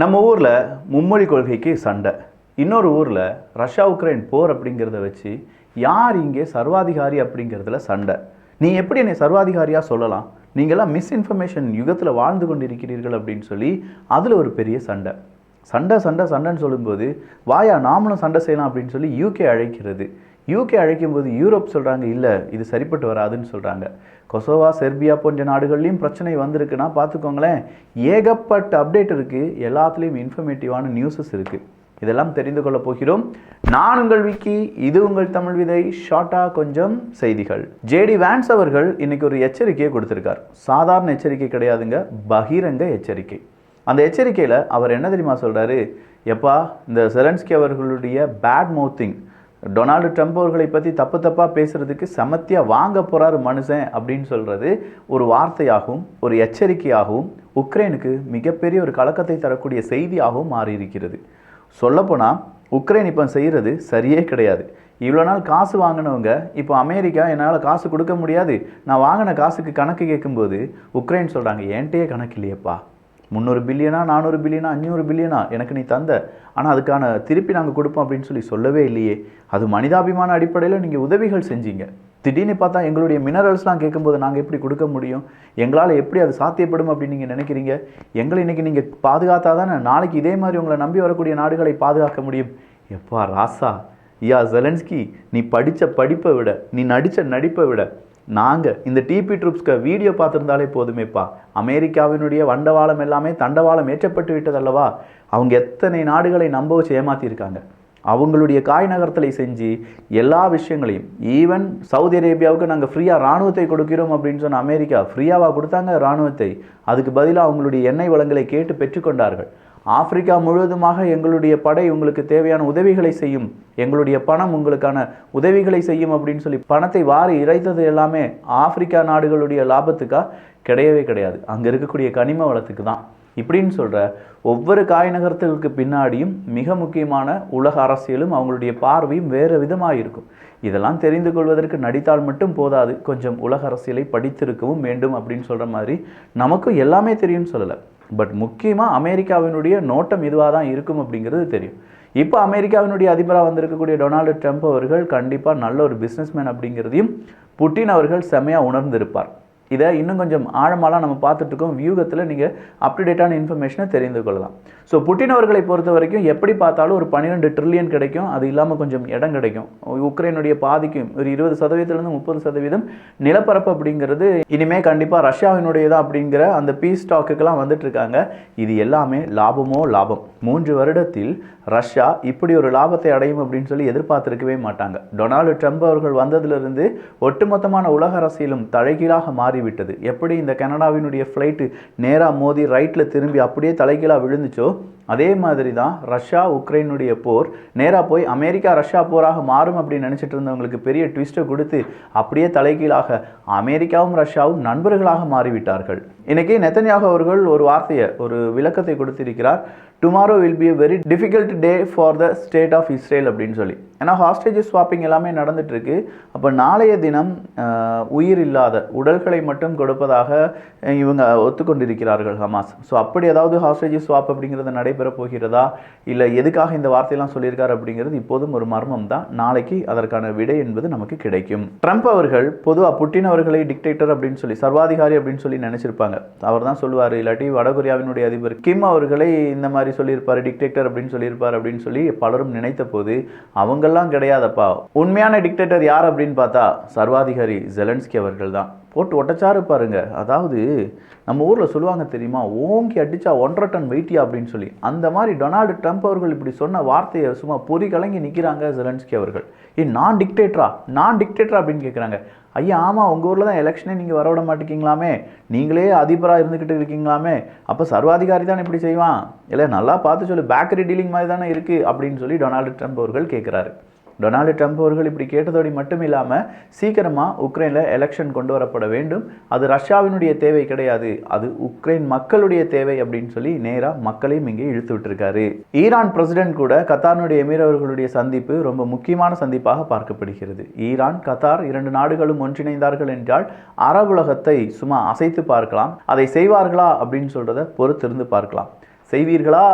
நம்ம ஊரில் மும்மொழி கொள்கைக்கு சண்டை. இன்னொரு ஊரில் ரஷ்யா உக்ரைன் போர் அப்படிங்கிறத வச்சு யார் இங்கே சர்வாதிகாரி அப்படிங்கிறதுல சண்டை. நீ எப்படி என்னை சர்வாதிகாரியாக சொல்லலாம்? நீங்களாம் மிஸ்இன்ஃபர்மேஷன் யுகத்தில் வாழ்ந்து கொண்டிருக்கிறீர்கள் அப்படின்னு சொல்லி அதில் ஒரு பெரிய சண்டை. சண்டை சண்டை சண்டைன்னு சொல்லும்போது வாயா நாமளும் சண்டை செய்யலாம் அப்படின்னு சொல்லி யூகே அழைக்கிறது. யூகே அழைக்கும் போது யூரோப் சொல்கிறாங்க இல்லை இது சரிப்பட்டு வராதுன்னு சொல்கிறாங்க கொசோவா செர்பியா போன்ற நாடுகள்லையும் பிரச்சனை வந்திருக்குன்னா பார்த்துக்கோங்களேன். ஏகப்பட்ட அப்டேட் இருக்குது எல்லாத்துலேயும் இன்ஃபர்மேட்டிவான நியூஸஸ் இருக்குது இதெல்லாம் தெரிந்து கொள்ளப் போகிறோம். நான் உங்கள் விக்கி இது உங்கள் தமிழ் விதை. ஷார்ட்டாக கொஞ்சம் செய்திகள். ஜேடி வேன்ஸ் அவர்கள் இன்னைக்கு ஒரு எச்சரிக்கையை கொடுத்துருக்கார். சாதாரண எச்சரிக்கை கிடையாதுங்க. பகிரங்க எச்சரிக்கை. அந்த எச்சரிக்கையில் அவர் என்ன தெரியுமா சொல்கிறாரு எப்பா இந்த செலன்ஸ்கி அவர்களுடைய பேட் மவுத்திங் டொனால்டு ட்ரம்ப் அவர்களை பற்றி தப்பு தப்பாக பேசுகிறதுக்கு சமத்தியாக வாங்க போகிறாரு மனுஷன் அப்படின்னு சொல்கிறது ஒரு வார்த்தையாகவும் ஒரு எச்சரிக்கையாகவும் உக்ரைனுக்கு மிகப்பெரிய ஒரு கலக்கத்தை தரக்கூடிய செய்தியாகவும் மாறியிருக்கிறது. சொல்லப்போனால் உக்ரைன் இப்போ செய்கிறது சரியே கிடையாது. இவ்வளோ நாள் காசு வாங்கினவங்க இப்போ அமெரிக்கா என்னால் காசு கொடுக்க முடியாது. நான் வாங்கின காசுக்கு கணக்கு கேட்கும்போது உக்ரைன் சொல்கிறாங்க என்கிட்டயே கணக்கு இல்லையேப்பா. முந்நூறு பில்லியனா நானூறு பில்லியனா அஞ்சூறு பில்லியனா எனக்கு நீ தந்த. ஆனால் அதுக்கான திருப்பி நாங்கள் கொடுப்போம் அப்படின்னு சொல்லி சொல்லவே இல்லையே. அது மனிதாபிமான அடிப்படையில் நீங்கள் உதவிகள் செஞ்சீங்க. திடீர்னு பார்த்தா எங்களுடைய மினரல்ஸ்லாம் கேட்கும்போது நாங்கள் எப்படி கொடுக்க முடியும்? எங்களால் எப்படி அது சாத்தியப்படும் அப்படின்னு நீங்கள் நினைக்கிறீங்க? எங்களை இன்னைக்கு நீங்கள் பாதுகாத்தா தானே நாளைக்கு இதே மாதிரி உங்களை நம்பி வரக்கூடிய நாடுகளை பாதுகாக்க முடியும்? எப்பா ராசா. யா ஜெலன்ஸ்கி நீ படித்த படிப்பை விட நீ நடித்த நடிப்பை விட நாங்கள் இந்த டிபி ட்ரூப்ஸ்க்கு வீடியோ பார்த்துருந்தாலே போதுமேப்பா. அமெரிக்காவினுடைய வண்டவாளம் எல்லாமே தண்டவாளம் ஏற்றப்பட்டு விட்டதல்லவா அவங்க எத்தனை நாடுகளை நம்ப வச்சு ஏமாற்றியிருக்காங்க அவங்களுடைய காய் நகர்த்தலை செஞ்சு எல்லா விஷயங்களையும் ஈவன் சவுதி அரேபியாவுக்கு நாங்கள் ஃப்ரீயாக இராணுவத்தை கொடுக்கிறோம் அப்படின்னு சொன்ன அமெரிக்கா ஃப்ரீயாவாக கொடுத்தாங்க இராணுவத்தை. அதுக்கு பதிலாக அவங்களுடைய எண்ணெய் வளங்களை கேட்டு பெற்றுக்கொண்டார்கள். ஆப்பிரிக்கா முழுவதுமாக எங்களுடைய படை உங்களுக்கு தேவையான உதவிகளை செய்யும். எங்களுடைய பணம் உங்களுக்கான உதவிகளை செய்யும் அப்படின்னு சொல்லி பணத்தை வாரி இறைத்தது எல்லாமே ஆப்பிரிக்கா நாடுகளுடைய லாபத்துக்காக கிடையவே கிடையாது. அங்கே இருக்கக்கூடிய கனிம வளத்துக்கு தான். இப்படின்னு சொல்கிற ஒவ்வொரு காய் நகரத்திற்கு பின்னாடியும் மிக முக்கியமான உலக அரசியலும் அவங்களுடைய பார்வையும் வேறு விதமாக இருக்கும். இதெல்லாம் தெரிந்து கொள்வதற்கு நடித்தால் மட்டும் போதாது. கொஞ்சம் உலக அரசியலை படித்திருக்கவும் வேண்டும் அப்படின்னு சொல்கிற மாதிரி நமக்கும் எல்லாமே தெரியும்னு சொல்லலை. பட் முக்கியமாக அமெரிக்காவினுடைய நோட்டம் இதுவாக தான் இருக்கும் அப்படிங்கிறது தெரியும். இப்போ அமெரிக்காவினுடைய அதிபராக வந்திருக்கக்கூடிய டொனால்டு ட்ரம்ப் அவர்கள் கண்டிப்பாக நல்ல ஒரு பிஸ்னஸ்மேன் அப்படிங்கிறதையும் புட்டின் அவர்கள் செம்மையாக உணர்ந்திருப்பார். இதை இன்னும் கொஞ்சம் ஆழமாலாம் நம்ம பார்த்துட்ருக்கோம். வியூகத்தில் நீங்கள் அப்டுடேட்டான இன்ஃபர்மேஷனை தெரிந்து கொள்ளலாம். ஸோ புட்டின் அவர்களை பொறுத்த வரைக்கும் எப்படி பார்த்தாலும் ஒரு பன்னிரெண்டு ட்ரில்லியன் கிடைக்கும். அது இல்லாமல் கொஞ்சம் இடம் கிடைக்கும். உக்ரைனுடைய பாதிக்கும். ஒரு இருபது சதவீதத்துலேருந்து முப்பது சதவீதம் நிலப்பரப்பு அப்படிங்கிறது இனிமேல் கண்டிப்பாக ரஷ்யாவினுடையதான் அப்படிங்கிற அந்த பீஸ் ஸ்டாக்குக்கெல்லாம் வந்துட்டு இருக்காங்க இது எல்லாமே லாபமோ லாபம். மூன்று வருடத்தில் ரஷ்யா இப்படி ஒரு லாபத்தை அடையும் அப்படின்னு சொல்லி எதிர்பார்த்திருக்கவே மாட்டாங்க. டொனால்டு ட்ரம்ப் அவர்கள் வந்ததிலிருந்து ஒட்டுமொத்தமான உலக அரசியலும் தலைகீழாக மாறிவிட்டது. எப்படி இந்த கனடாவினுடைய ஃப்ளைட்டு நேராக மோதி ரைட்டில் திரும்பி அப்படியே தலைகீழாக விழுந்துச்சோ? அதே மாதிரி தான் ரஷ்யா உக்ரைனுடைய போர். நேராக போய் அமெரிக்கா ரஷ்யா போராக மாறும் அப்படின்னு நினச்சிட்டு இருந்தவங்களுக்கு பெரிய ட்விஸ்ட்டை கொடுத்து அப்படியே தலைகீழாக அமெரிக்காவும் ரஷ்யாவும் நண்பர்களாக மாறிவிட்டார்கள். இன்றைக்கி நெத்தன்யாக அவர்கள் ஒரு வார்த்தையை ஒரு விளக்கத்தை கொடுத்திருக்கிறார். Tomorrow will be a very difficult day for the state of Israel அப்படின்னு சொல்லி. ஏன்னா ஹாஸ்டேஜ் ஸ்வாப்பிங் எல்லாமே நடந்துட்டுருக்கு. அப்போ நாளைய தினம் உயிர் இல்லாத உடல்களை மட்டும் கொடுப்பதாக இவங்க ஒத்துக்கொண்டிருக்கிறார்கள் ஹமாஸ். ஸோ அப்படி ஏதாவது ஹாஸ்டேஜ் ஸ்வாப் அப்படிங்கிறது நடைபெறப் போகிறதா இல்லை எதுக்காக இந்த வார்த்தையெல்லாம் சொல்லியிருக்கார் அப்படிங்கிறது இப்போதும் ஒரு மர்மம் தான் நாளைக்கு அதற்கான விடை என்பது நமக்கு கிடைக்கும். ட்ரம்ப் அவர்கள் பொதுவாக புட்டின் அவர்களை டிக்டேட்டர் அப்படின்னு சொல்லி சர்வாதிகாரி அப்படின்னு சொல்லி நினைச்சிருப்பாங்க. அவர் தான் சொல்லுவார் இல்லாட்டி வடகொரியாவினுடைய அதிபர் கிம் அவர்களை இந்த மாதிரி சொல்லியிருப்பாரு டிக்டேட்டர் அப்படின்னு சொல்லியிருப்பார் அப்படின்னு சொல்லி பலரும் நினைத்த போது அவங்கெல்லாம் கிடையாதப்பா. உண்மையான டிக்டேட்டர் யார் அப்படின்னு பார்த்தா சர்வாதிகாரி ஜெலன்ஸ்கி அவர்கள் தான் போட்டு ஒட்டச்சாரு பாருங்க. அதாவது நம்ம ஊரில் சொல்லுவாங்க தெரியுமா? ஓங்கி அடிச்சா ஒன்றரை டன் வெயிட்டியா அப்படின்னு சொல்லி. அந்த மாதிரி டொனால்டு ட்ரம்ப் அவர்கள் இப்படி சொன்ன வார்த்தையை சும்மா பொறி கலங்கி நிற்கிறாங்க ஜெலன்ஸ்கி அவர்கள். ஏ நான் டிக்டேட்டரா நான் டிக்டேட்டரா அப்படின்னு கேட்குறாங்க ஐயா ஆமாம் உங்கள் ஊரில் தான் எலெக்ஷனே நீங்கள் வர விட மாட்டேங்கிங்களாமே? நீங்களே அதிபராக இருந்துக்கிட்டு இருக்கீங்களாமே? அப்போ சர்வாதிகாரி தான் இப்படி செய்வான். இல்லை நல்லா பார்த்து சொல்லு பேக்கரி டீலிங் மாதிரி தானே இருக்குது அப்படின்னு சொல்லி டொனால்டு ட்ரம்ப் அவர்கள் கேட்குறாரு டொனால்டு ட்ரம்ப் அவர்கள் இப்படி கேட்டதோடு மட்டும் இல்லாமல் சீக்கிரமாக உக்ரைனில் எலெக்ஷன் கொண்டு வரப்பட வேண்டும். அது ரஷ்யாவினுடைய தேவை கிடையாது. அது உக்ரைன் மக்களுடைய தேவை அப்படின்னு சொல்லி நேராக மக்களையும் இங்கே இழுத்து விட்டுருக்காரு. ஈரான் பிரசிடென்ட் கூட கத்தாருடைய எமீர் அவர்களுடைய சந்திப்பு ரொம்ப முக்கியமான சந்திப்பாக பார்க்கப்படுகிறது. ஈரான் கத்தார் இரண்டு நாடுகளும் ஒன்றிணைந்தார்கள் என்றால் அரபுலகத்தை சும்மா அசைத்து பார்க்கலாம். அதை செய்வார்களா அப்படின்னு சொல்கிறத பொறுத்திருந்து பார்க்கலாம். செய்வீர்களா?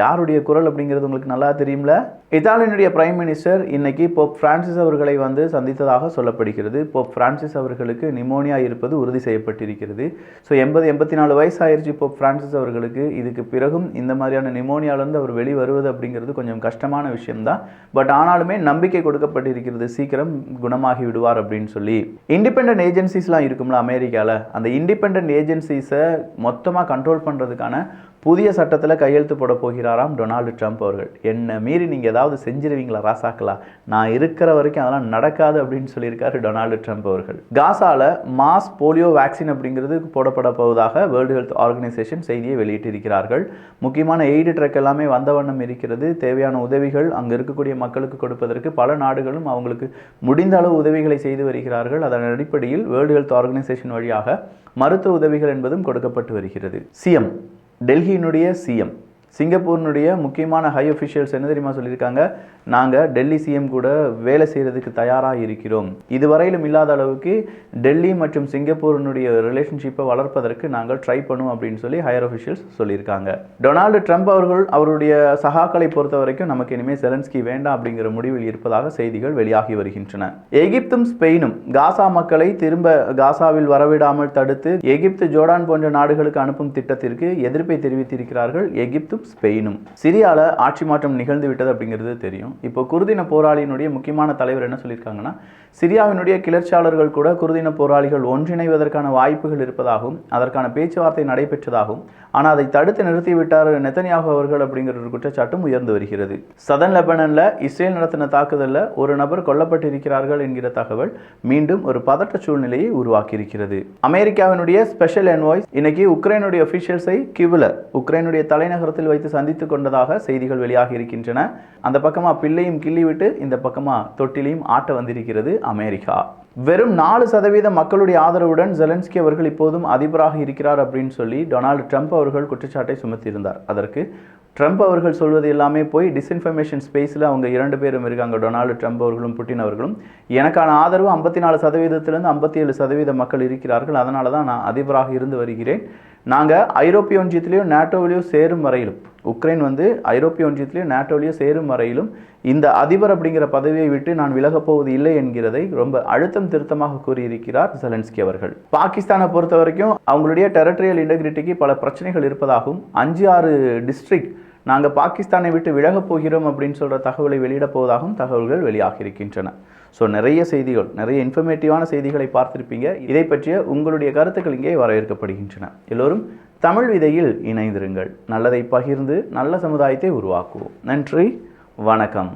யாருடைய குரல் அப்படிங்கிறது உங்களுக்கு நல்லா தெரியும்ல? இத்தாலியனுடைய பிரைம் மினிஸ்டர் இன்னைக்கு போப் பிரான்சிஸ் அவர்களை வந்து சந்தித்ததாக சொல்லப்படுகிறது. போப் பிரான்சிஸ் அவர்களுக்கு நிமோனியா இருப்பது உறுதி செய்யப்பட்டிருக்கிறது. ஸோ எண்பது எண்பத்தி நாலு வயசு ஆயிடுச்சு போப் பிரான்சிஸ் அவர்களுக்கு. இதுக்கு பிறகும் இந்த மாதிரியான நிமோனியாலேருந்து அவர் வெளி வருவது அப்படிங்கிறது கொஞ்சம் கஷ்டமான விஷயம்தான். பட் ஆனாலுமே நம்பிக்கை கொடுக்கப்பட்டிருக்கிறது. சீக்கிரம் குணமாகி விடுவார் அப்படின்னு சொல்லி. இண்டிபெண்ட் ஏஜென்சிஸ்லாம் இருக்கும்ல அமெரிக்காவில் அந்த இண்டிபெண்ட் ஏஜென்சிஸை மொத்தமாக கண்ட்ரோல் பண்ணுறதுக்கான புதிய சட்டத்தில் கையெழுத்து போட போகிறாராம் டொனால்டு ட்ரம்ப் அவர்கள். என்னை மீறி நீங்கள் ஏதாவது செஞ்சிருவீங்களா ராசாக்களா? நான் இருக்கிற வரைக்கும் அதெல்லாம் நடக்காது அப்படின்னு சொல்லியிருக்காரு டொனால்டு ட்ரம்ப் அவர்கள். காசால மாஸ் போலியோ வேக்சின் அப்படிங்கிறது போடப்பட போவதாக வேர்ல்டு ஹெல்த் ஆர்கனைசேஷன் செய்தியை வெளியிட்டிருக்கிறார்கள். முக்கியமான எய்டு ட்ரக் எல்லாமே வந்த வண்ணம் இருக்கிறது. தேவையான உதவிகள் அங்கே இருக்கக்கூடிய மக்களுக்கு கொடுப்பதற்கு பல நாடுகளும் அவங்களுக்கு முடிந்த அளவு உதவிகளை செய்து வருகிறார்கள். அதன் அடிப்படையில் வேர்ல்டு ஹெல்த் ஆர்கனைசேஷன் வழியாக மருத்துவ உதவிகள் என்பதும் கொடுக்கப்பட்டு வருகிறது. சிஎம் டெல்லியினுடைய சிஎம் சிங்கப்பூரினுடைய முக்கியமான ஹை அஃபிஷியல்ஸ் என்ன தெரியுமா சொல்லியிருக்காங்க? நாங்கள் டெல்லி சிஎம் கூட வேலை செய்கிறதுக்கு தயாராக இருக்கிறோம். இதுவரையிலும் இல்லாத அளவுக்கு டெல்லி மற்றும் சிங்கப்பூரினுடைய ரிலேஷன்ஷிப்பை வளர்ப்பதற்கு நாங்கள் ட்ரை பண்ணுவோம் அப்படின்னு சொல்லி ஹையர் அஃபிஷியல்ஸ் சொல்லியிருக்காங்க. டொனால்டு ட்ரம்ப் அவர்கள் அவருடைய சகாக்களை பொறுத்த வரைக்கும் நமக்கு இனிமேல் செலன்ஸ்கி வேண்டாம் அப்படிங்கிற முடிவில் இருப்பதாக செய்திகள் வெளியாகி வருகின்றன. எகிப்தும் ஸ்பெயினும் காசா மக்களை திரும்ப காசாவில் வரவிடாமல் தடுத்து எகிப்து ஜோர்டான் போன்ற நாடுகளுக்கு அனுப்பும் திட்டத்திற்கு எதிர்ப்பை தெரிவித்திருக்கிறார்கள். எகிப்தும் ஸ்பெயினும். சிரியாவில் ஆட்சி மாற்றம் நிகழ்ந்து விட்டது அப்படிங்கிறது தெரியும். இப்போ குருதின போராளியினுடைய முக்கியமான தலைவர் என்ன சொல்லியிருக்காங்கன்னா சிரியாவினுடைய கிளர்ச்சியாளர்கள் கூட குருதின போராளிகள் ஒன்றிணைவதற்கான வாய்ப்புகள் இருப்பதாகவும் அதற்கான பேச்சுவார்த்தை நடைபெற்றதாகவும் ஆனால் அதை தடுத்து நிறுத்திவிட்டார் நெத்தனியாக அவர்கள் அப்படிங்கிற ஒரு குற்றச்சாட்டும் உயர்ந்து வருகிறது. சதன் லெபனனில் இஸ்ரேல் நடத்தின தாக்குதலில் ஒரு நபர் கொல்லப்பட்டிருக்கிறார்கள் என்கிற தகவல் மீண்டும் ஒரு பதட்ட சூழ்நிலையை உருவாக்கியிருக்கிறது. அமெரிக்காவினுடைய ஸ்பெஷல் என்வாய்ஸ் இன்னைக்கு உக்ரைனுடைய அஃபீஷியல்ஸை கிவ்ல உக்ரைனுடைய தலைநகரத்தில் வைத்து சந்தித்து கொண்டதாக செய்திகள் வெளியாகி இருக்கின்றன அந்த பக்கமாக பிள்ளையும் கிள்ளி விட்டு இந்த பக்கமாக தொட்டிலையும் ஆட்ட வந்திருக்கிறது அமெரிக்கா. வெறும் நாலு சதவீத மக்களுடைய ஆதரவுடன் ஜெலன்ஸ்கி அவர்கள் இப்போதும் அதிபராக இருக்கிறார் அப்படின்னு சொல்லி டொனால்டு ட்ரம்ப் அவர்கள் குற்றச்சாட்டை சுமத்தியிருந்தார். அதற்கு ட்ரம்ப் அவர்கள் சொல்வது எல்லாமே போய் டிஸ்இன்ஃபர்மேஷன் ஸ்பேஸில் அவங்க இரண்டு பேரும் இருக்காங்க. டொனால்டு ட்ரம்ப் அவர்களும் புட்டின் அவர்களும். எனக்கான ஆதரவு ஐம்பத்தி நாலு சதவீதத்திலிருந்து ஐம்பத்தி ஏழு சதவீத மக்கள் இருக்கிறார்கள். அதனால தான் நான் அதிபராக இருந்து வருகிறேன். நாங்கள் ஐரோப்பிய ஒன்றியத்திலையும் நேட்டோவிலையும் சேரும் வரையிலும் உக்ரைன் வந்து ஐரோப்பிய ஒன்றியத்திலையும் நேட்டோவிலையும் சேரும் வரையிலும் இந்த அதிபர் அப்படிங்கிற பதவியை விட்டு நான் விலகப்போவது இல்லை என்கிறதை ரொம்ப அழுத்தம் திருத்தமாக கூறியிருக்கிறார் ஜெலன்ஸ்கி அவர்கள். பாகிஸ்தானை பொறுத்த வரைக்கும் அவங்களுடைய டெரிட்டரியல் இன்டெகிரிட்டிக்கு பல பிரச்சனைகள் இருப்பதாகவும் அஞ்சு ஆறு டிஸ்ட்ரிக்ட் நாங்கள் பாகிஸ்தானை விட்டு விலகப் போகிறோம் அப்படின்னு சொல்கிற தகவலை வெளியிடப் போவதாகவும் தகவல்கள் வெளியாகி இருக்கின்றன ஸோ நிறைய செய்திகள் நிறைய இன்ஃபர்மேட்டிவான செய்திகளை பார்த்திருப்பீங்க. இதை பற்றிய உங்களுடைய கருத்துக்கள் இங்கே வரவேற்கப்படுகின்றன எல்லோரும் தமிழ் விதையில் இணைந்திருங்கள். நல்லதை பகிர்ந்து நல்ல சமுதாயத்தை உருவாக்குவோம். நன்றி வணக்கம்.